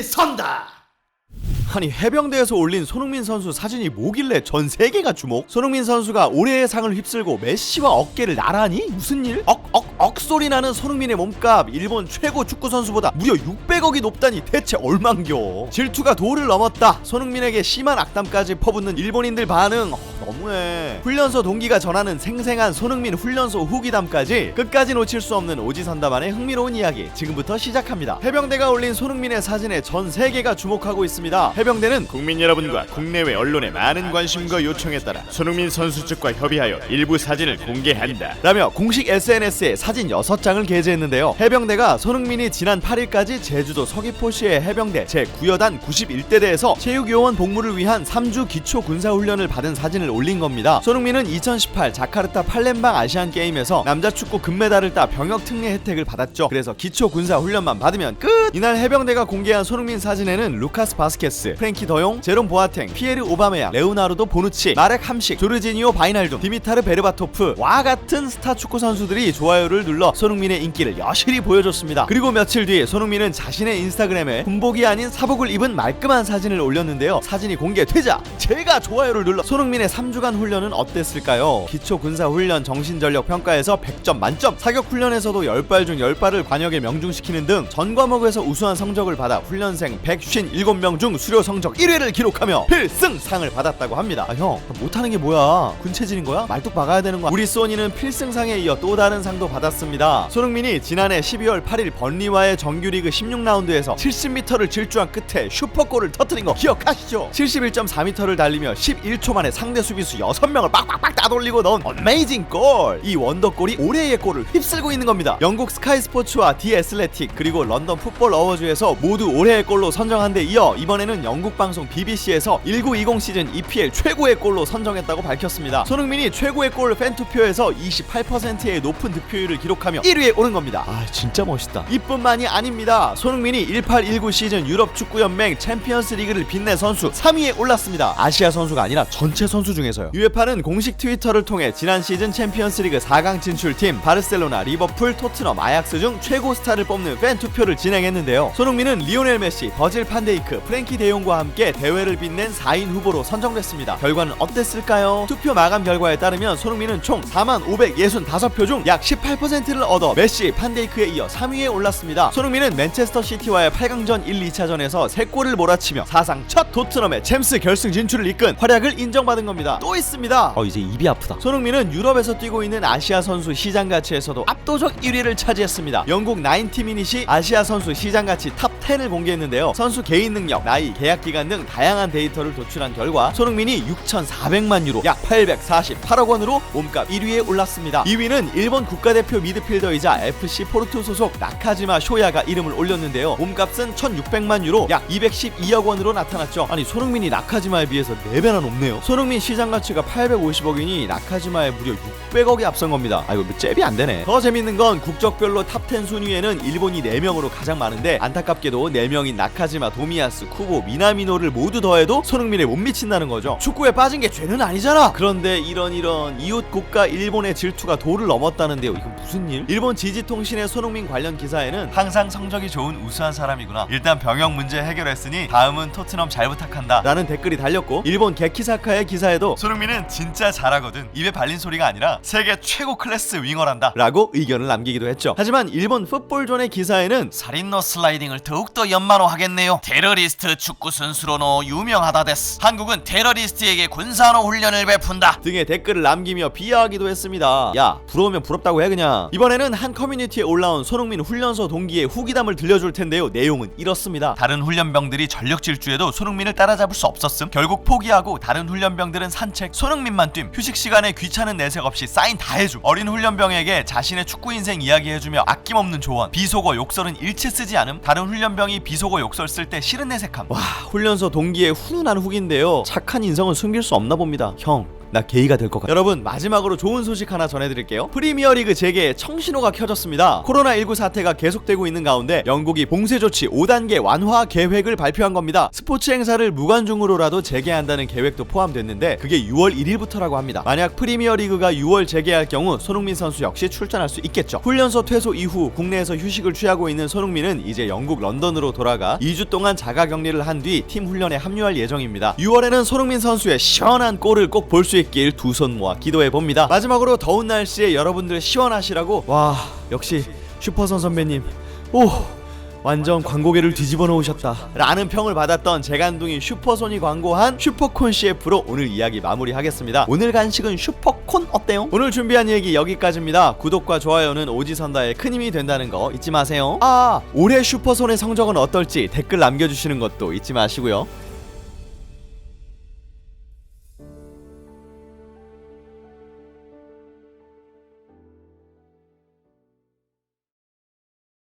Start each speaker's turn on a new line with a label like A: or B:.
A: 선다. 아니 해병대에서 올린 손흥민 선수 사진이 뭐길래 전 세계가 주목? 손흥민 선수가 올해의 상을 휩쓸고 메시와 어깨를 나란히? 무슨 일? 억 억 억소리 나는 손흥민의 몸값 일본 최고 축구 선수보다 무려 600억이 높다니 대체 얼만겨? 질투가 도를 넘었다. 손흥민에게 심한 악담까지 퍼붓는 일본인들 반응 어, 너무해. 훈련소 동기가 전하는 생생한 손흥민 훈련소 후기담까지 끝까지 놓칠 수 없는 오지선다만의 흥미로운 이야기 지금부터 시작합니다. 해병대가 올린 손흥민의 사진에 전 세계가 주목하고 있습니다. 해병대는
B: 국민 여러분과 국내외 언론의 많은 관심과 요청에 따라 손흥민 선수 측과 협의하여 일부 사진을 공개한다.
A: 라며 공식 SNS에 사진 6장을 게재했는데요. 해병대가 손흥민이 지난 8일까지 제주도 서귀포시의 해병대 제9여단 91대대에서 체육요원 복무를 위한 3주 기초 군사훈련을 받은 사진을 올린 겁니다. 손흥민은 2018 자카르타 팔렘방 아시안 게임에서 남자 축구 금메달을 따 병역 특례 혜택을 받았죠. 그래서 기초 군사훈련만 받으면 끝! 이날 해병대가 공개한 손흥민 사진에는 루카스 바스케스, 프랭키 더용, 제롬 보아탱, 피에르 오바메양, 레오나르도 보누치, 마렉 함식, 조르지니오 바이날둠, 디미타르 베르바토프 와 같은 스타 축구 선수들이 좋아요를 눌러 손흥민의 인기를 여실히 보여줬습니다. 그리고 며칠 뒤 손흥민은 자신의 인스타그램에 군복이 아닌 사복을 입은 말끔한 사진을 올렸는데요. 사진이 공개되자 제가 좋아요를 눌러 손흥민의 3주간 훈련은 어땠을까요? 기초 군사 훈련 정신전력 평가에서 100점 만점, 사격 훈련에서도 10발 중 10발을 관역에 명중시키는 등 전 과목에서 우수한 성적을 받아 훈련생 157명 중 수료 성적 1위를 기록하며 필승상을 받았다고 합니다. 아, 형 못하는 게 뭐야? 군체질인 거야? 말뚝 박아야 되는 거야? 우리 소니는 필승상에 이어 또 다른 상도 받았 습니다. 손흥민이 지난해 12월 8일 번리와의 정규리그 16라운드에서 70m를 질주한 끝에 슈퍼골을 터뜨린 거 기억하시죠? 71.4m를 달리며 11초 만에 상대 수비수 6명을 빡빡빡 따돌리고 넣은 어메이징 골! 이 원더골이 올해의 골을 휩쓸고 있는 겁니다. 영국 스카이 스포츠와 디 애슬레틱 그리고 런던 풋볼 어워즈에서 모두 올해의 골로 선정한 데 이어 이번에는 영국 방송 BBC에서 1920 시즌 EPL 최고의 골로 선정했다고 밝혔습니다. 손흥민이 최고의 골 팬투표에서 28%의 높은 득표율을 기록하며 1위에 오른 겁니다. 아 진짜 멋있다. 이뿐만이 아닙니다. 손흥민이 1819 시즌 유럽 축구 연맹 챔피언스 리그를 빛낸 선수 3위에 올랐습니다. 아시아 선수가 아니라 전체 선수 중에서요. 유에파는 공식 트위터를 통해 지난 시즌 챔피언스 리그 4강 진출팀 바르셀로나, 리버풀, 토트넘, 아약스 중 최고 스타를 뽑는 팬 투표를 진행했는데요. 손흥민은 리오넬 메시, 버질 판데이크, 프랭키 데용과 함께 대회를 빛낸 4인 후보로 선정됐습니다. 결과는 어땠을까요? 투표 마감 결과에 따르면 손흥민은 총 4만 565표 중 약 18%를 얻어 메시, 판데이크에 이어 3위에 올랐습니다. 손흥민은 맨체스터 시티와의 8강전 1, 2차전에서 3골을 몰아치며 사상 첫 토트넘의 챔스 결승 진출을 이끈 활약을 인정받은 겁니다. 또 있습니다. 어 이제 입이 아프다. 손흥민은 유럽에서 뛰고 있는 아시아 선수 시장 가치에서도 압도적 1위를 차지했습니다. 영국 나인티 미닛이 아시아 선수 시장 가치 탑 10을 공개했는데요. 선수 개인 능력, 나이, 계약 기간 등 다양한 데이터를 도출한 결과 손흥민이 6,400만 유로, 약 848억 원으로 몸값 1위에 올랐습니다. 2위는 일본 국가대표 미드필더이자 FC 포르투 소속 나카지마 쇼야가 이름을 올렸는데요. 몸값은 1,600만 유로, 약 212억 원으로 나타났죠. 아니 손흥민이 나카지마에 비해서 4배나 높네요. 손흥민 시장 가치가 850억이니 나카지마에 무려 600억이 앞선 겁니다. 아 이거 뭐 잽이 안 되네. 더 재밌는 건 국적별로 탑10 순위에는 일본이 4명으로 가장 많은데 안타깝게도 4명인 나카지마, 도미야스, 쿠보, 미나미노를 모두 더해도 손흥민에 못 미친다는 거죠. 축구에 빠진 게 죄는 아니잖아. 그런데 이런 이런 이웃 국가 일본의 질투가 도를 넘었다는데요. 이건 무슨 일? 일본 지지통신의 손흥민 관련 기사에는 항상 성적이 좋은 우수한 사람이구나. 일단 병역 문제 해결했으니 다음은 토트넘 잘 부탁한다. 라는 댓글이 달렸고 일본 게키사카의 기사에도 손흥민은 진짜 잘하거든. 입에 발린 소리가 아니라 세계 최고 클래스 윙어란다. 라고 의견을 남기기도 했죠. 하지만 일본 풋볼존의 기사에는 살인노 슬라이딩을 더욱 더 연만호하겠네요. 테러리스트 축구 선수로노 유명하다 데스. 한국은 테러리스트에게 군사노 훈련을 베푼다. 등의 댓글을 남기며 비하하기도 했습니다. 야 부러우면 부럽다고 해 그냥. 이번에는 한 커뮤니티에 올라온 손흥민 훈련소 동기의 후기담을 들려줄 텐데요. 내용은 이렇습니다. 다른 훈련병들이 전력 질주에도 손흥민을 따라잡을 수 없었음. 결국 포기하고 다른 훈련병들은 산책, 손흥민만 뛴. 휴식 시간에 귀찮은 내색 없이 사인 다 해줌. 어린 훈련병에게 자신의 축구 인생 이야기해주며 아낌없는 조언. 비속어 욕설은 일체 쓰지 않음. 다른 훈련 병이 비속어 욕설 쓸 때 싫은 내색함. 와 훈련소 동기의 훈훈한 후기인데요. 착한 인성은 숨길 수 없나 봅니다. 형 나 게이가 될 것 같아. 여러분 마지막으로 좋은 소식 하나 전해드릴게요. 프리미어리그 재개에 청신호가 켜졌습니다. 코로나19 사태가 계속되고 있는 가운데 영국이 봉쇄 조치 5단계 완화 계획을 발표한 겁니다. 스포츠 행사를 무관중으로라도 재개한다는 계획도 포함됐는데 그게 6월 1일부터라고 합니다. 만약 프리미어리그가 6월 재개할 경우 손흥민 선수 역시 출전할 수 있겠죠. 훈련소 퇴소 이후 국내에서 휴식을 취하고 있는 손흥민은 이제 영국 런던으로 돌아가 2주 동안 자가 격리를 한 뒤 팀 훈련에 합류할 예정입니다. 6월에는 손흥민 선수의 시원한 골을 꼭 볼 수 있길 두 손 모아 기도해 봅니다. 마지막으로 더운 날씨에 여러분들 시원하시라고. 와 역시 슈퍼선 선배님. 오 완전 광고계를 뒤집어 놓으셨다. 라는 평을 받았던 재간둥이 슈퍼손이 광고한 슈퍼콘 CF로 오늘 이야기 마무리하겠습니다. 오늘 간식은 슈퍼콘 어때요? 오늘 준비한 얘기 여기까지입니다. 구독과 좋아요는 오지선다의 큰 힘이 된다는 거 잊지 마세요. 아 올해 슈퍼손의 성적은 어떨지 댓글 남겨주시는 것도 잊지 마시고요